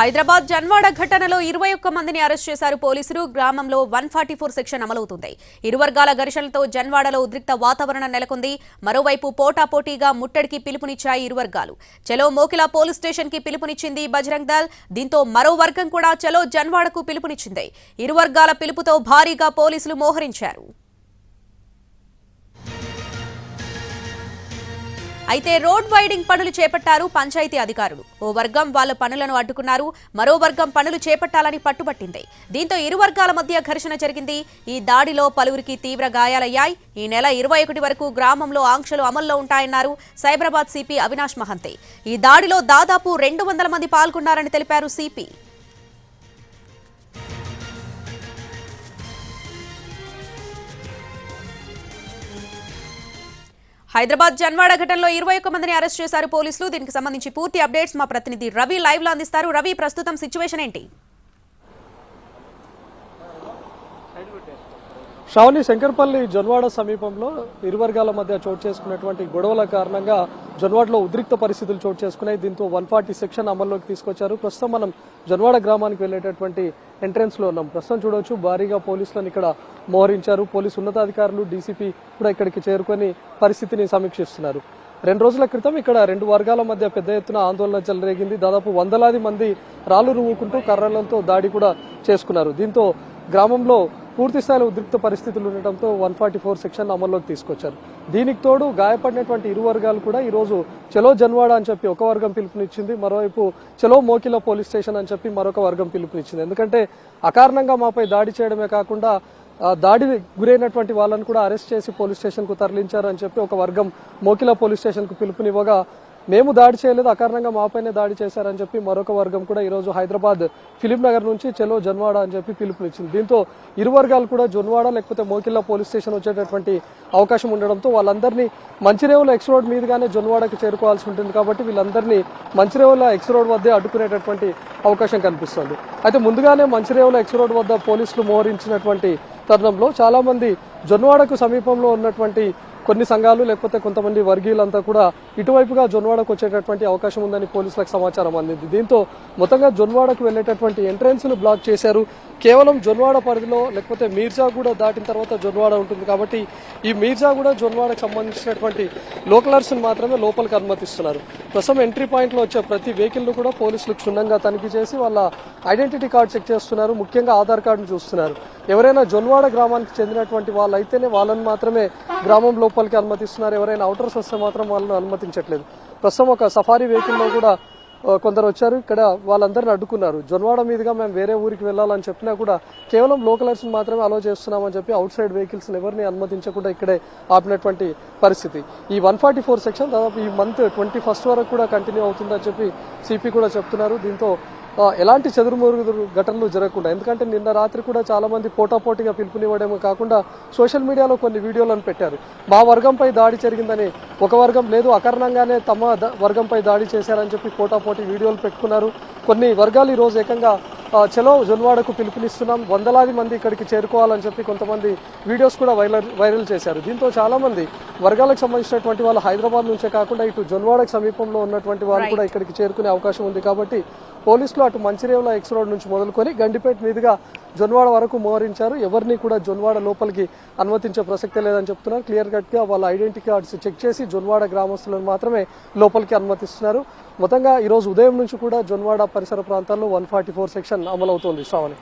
హైదరాబాద్ జన్వాడ ఘటనలో ఇరవై ఒక్క మందిని అరెస్ట్ చేశారు పోలీసులు. గ్రామంలో వన్ ఫార్టీ ఫోర్ సెక్షన్ అమలవుతుంది. ఇరు వర్గాల ఘర్షణలతో జన్వాడలో ఉద్రిక్త వాతావరణం నెలకొంది. మరోవైపు పోటాపోటీగా ముట్టడికి పిలుపునిచ్చాయి ఇరు వర్గాలు చలో మోకిలా పోలీస్ స్టేషన్కి పిలుపునిచ్చింది బజరంగ్ దల్ దీంతో మరో వర్గం కూడా చలో జన్వాడకు పిలుపునిచ్చింది. ఇరు వర్గాల పిలుపుతో భారీగా పోలీసులు మోహరించారు. అయితే రోడ్ వైడింగ్ పనులు చేపట్టారు పంచాయతీ అధికారులు. ఓ వర్గం వాళ్ళ పనులను అడ్డుకున్నారు. మరో వర్గం పనులు చేపట్టాలని పట్టుబట్టింది. దీంతో ఇరు వర్గాల మధ్య ఘర్షణ జరిగింది. ఈ దాడిలో పలువురికి తీవ్ర గాయాలయ్యాయి. ఈ నెల ఇరవై ఒకటి వరకు గ్రామంలో ఆంక్షలు అమల్లో ఉంటాయన్నారు సైబరాబాద్ సిపి అవినాష్ మహంతే. ఈ దాడిలో దాదాపు రెండు వందల మంది పాల్గొన్నారని తెలిపారు సిపి. హైదరాబాద్ జన్వాడ ఘటనలో ఇరవై ఒక్క మందిని అరెస్ట్ చేశారు పోలీసులు. దీనికి సంబంధించి పూర్తి అప్డేట్స్ మా ప్రతినిధి రవి లైవ్లో అందిస్తారు. రవి ప్రస్తుతం సిచ్యువేషన్ ఏంటి? షావలి శంకర్పల్లి జొన్వాడ సమీపంలో ఇరు వర్గాల మధ్య చోటు చేసుకున్నటువంటి గొడవల కారణంగా జొన్వాడలో ఉద్రిక్త పరిస్థితులు చోటు చేసుకున్నాయి. దీంతో వన్ ఫార్టీ సెక్షన్ అమల్లోకి తీసుకొచ్చారు. ప్రస్తుతం మనం జొన్వాడ గ్రామానికి వెళ్ళేటటువంటి ఎంట్రన్స్లో ఉన్నాం. ప్రస్తుతం చూడవచ్చు భారీగా పోలీసులను ఇక్కడ మోహరించారు. పోలీసు ఉన్నతాధికారులు డీసీపీ కూడా ఇక్కడికి చేరుకొని పరిస్థితిని సమీక్షిస్తున్నారు. రెండు రోజుల క్రితం ఇక్కడ రెండు వర్గాల మధ్య పెద్ద ఎత్తున ఆందోళన చెలరేగింది. దాదాపు వందలాది మంది రాళ్ళు రువ్వుకుంటూ కర్రలతో దాడి కూడా చేసుకున్నారు. దీంతో గ్రామంలో పూర్తిస్థాయిలో ఉద్రిక్త పరిస్థితులు ఉండటంతో వన్ ఫార్టీ ఫోర్ సెక్షన్ అమల్లోకి తీసుకొచ్చారు. దీనికి తోడు గాయపడినటువంటి ఇరు వర్గాలు కూడా ఈరోజు చెలో చలో జన్వాడ అని చెప్పి ఒక వర్గం పిలుపునిచ్చింది. మరోవైపు చలో మోకిల పోలీస్ స్టేషన్ అని చెప్పి మరొక వర్గం పిలుపునిచ్చింది. ఎందుకంటే అకారణంగా మాపై దాడి చేయడమే కాకుండా దాడి గురైనటువంటి వాళ్ళని కూడా అరెస్ట్ చేసి పోలీస్ స్టేషన్కు తరలించారని చెప్పి ఒక వర్గం మోకిలా పోలీస్ స్టేషన్కు పిలుపునివ్వగా మేము దాడి చేయలేదు అకారణంగా మాపైనే దాడి చేశారని చెప్పి మరొక వర్గం కూడా ఈ రోజు హైదరాబాద్ ఫిలిం నగర్ నుంచి చెలో జన్వాడ అని చెప్పి పిలుపునిచ్చింది. దీంతో ఇరు వర్గాలు కూడా జొన్వాడ లేకపోతే మోకిల్లా పోలీస్ స్టేషన్ వచ్చేటటువంటి అవకాశం ఉండడంతో వాళ్ళందరినీ మంచిరేవుల ఎక్స్ రోడ్ మీదుగానే జొన్వాడకు చేరుకోవాల్సి ఉంటుంది కాబట్టి వీళ్ళందరినీ మంచిరేవుల ఎక్స్ రోడ్ వద్దే అడ్డుకునేటటువంటి అవకాశం కనిపిస్తుంది. అయితే ముందుగానే మంచిరేవుల ఎక్స్ రోడ్ వద్ద పోలీసులు మోహరించినటువంటి తరుణంలో చాలా మంది జొన్వాడకు సమీపంలో ఉన్నటువంటి కొన్ని సంఘాలు లేకపోతే కొంతమంది వర్గీయులంతా కూడా ఇటువైపుగా జొన్వాడకు వచ్చేటటువంటి అవకాశం ఉందని పోలీసులకు సమాచారం అందింది. దీంతో మొత్తంగా జొన్వాడకు వెళ్ళేటటువంటి ఎంట్రెన్స్ను బ్లాక్ చేశారు. కేవలం జొన్వాడ పరిధిలో లేకపోతే మీర్జాగూడ దాటిన తర్వాత జొన్వాడ ఉంటుంది కాబట్టి ఈ మీర్జాగూడ జొన్వాడకు సంబంధించినటువంటి లోకలర్స్ని మాత్రమే లోపలికి అనుమతిస్తున్నారు. ప్రస్తుతం ఎంట్రీ పాయింట్లో వచ్చే ప్రతి వెహికల్ను కూడా పోలీసులు క్షుణ్ణంగా తనిఖీ చేసి వాళ్ళ ఐడెంటిటీ కార్డు చెక్ చేస్తున్నారు. ముఖ్యంగా ఆధార్ కార్డును చూస్తున్నారు. ఎవరైనా జొన్వాడ గ్రామానికి చెందినటువంటి వాళ్ళు అయితేనే వాళ్ళని మాత్రమే గ్రామం లోపలికి అనుమతిస్తున్నారు. ఎవరైనా అవుటర్స్ వస్తే మాత్రం వాళ్ళని అనుమతించట్లేదు. ప్రస్తుతం ఒక సఫారీ వెహికల్లో కూడా కొందరు వచ్చారు. ఇక్కడ వాళ్ళందరిని అడ్డుకున్నారు. జొన్వాడ మీదుగా మేము వేరే ఊరికి వెళ్ళాలని చెప్పినా కూడా కేవలం లోకలర్స్ మాత్రమే అలో చేస్తున్నామని చెప్పి అవుట్ సైడ్ వెహికల్స్ ఎవరిని అనుమతించకుండా ఇక్కడే ఆపినటువంటి పరిస్థితి. ఈ వన్ ఫార్టీ ఫోర్ సెక్షన్ దాదాపు ఈ మంత్ ట్వంటీ ఫస్ట్ వరకు కూడా కంటిన్యూ అవుతుందని చెప్పి సిపి కూడా చెప్తున్నారు. దీంతో ఎలాంటి చెదురుమరుగు ఘటనలు జరగకుండా ఎందుకంటే నిన్న రాత్రి కూడా చాలా మంది పోటాపోటీగా పిలుపునివ్వడమే కాకుండా సోషల్ మీడియాలో కొన్ని వీడియోలను పెట్టారు. మా వర్గంపై దాడి జరిగిందని ఒక వర్గం లేదు అకారణంగానే తమ వర్గంపై దాడి చేశారని చెప్పి పోటాపోటీ వీడియోలు పెట్టుకున్నారు. కొన్ని వర్గాలు ఈ రోజు ఏకంగా చలో జొన్వాడకు పిలుపునిస్తున్నాం. వందలాది మంది ఇక్కడికి చేరుకోవాలని చెప్పి కొంతమంది వీడియోస్ కూడా వైరల్ వైరల్ చేశారు. దీంతో చాలా మంది వర్గాలకు సంబంధించినటువంటి వాళ్ళు హైదరాబాద్ నుంచే కాకుండా ఇటు జొన్వాడకు సమీపంలో ఉన్నటువంటి వాళ్ళు కూడా ఇక్కడికి చేరుకునే అవకాశం ఉంది. కాబట్టి పోలీసులు అటు మంచిరేవుల ఎక్స్ రోడ్ నుంచి మొదలుకొని గండిపేట మీదుగా జొన్వాడ వరకు మోహరించారు. ఎవరిని కూడా జొన్వాడ లోపలికి అనుమతించే ప్రసక్తే లేదని చెప్తున్నారు. క్లియర్ కట్గా వాళ్ళ ఐడెంటిటీ కార్డ్స్ చెక్ చేసి జొన్వాడ గ్రామస్తులను మాత్రమే లోపలికి అనుమతిస్తున్నారు. మొత్తంగా ఈరోజు ఉదయం నుంచి కూడా జొన్వాడ పరిసర ప్రాంతాల్లో వన్ ఫార్టీ ఫోర్ సెక్షన్ అమలవుతోంది. శ్రావణి.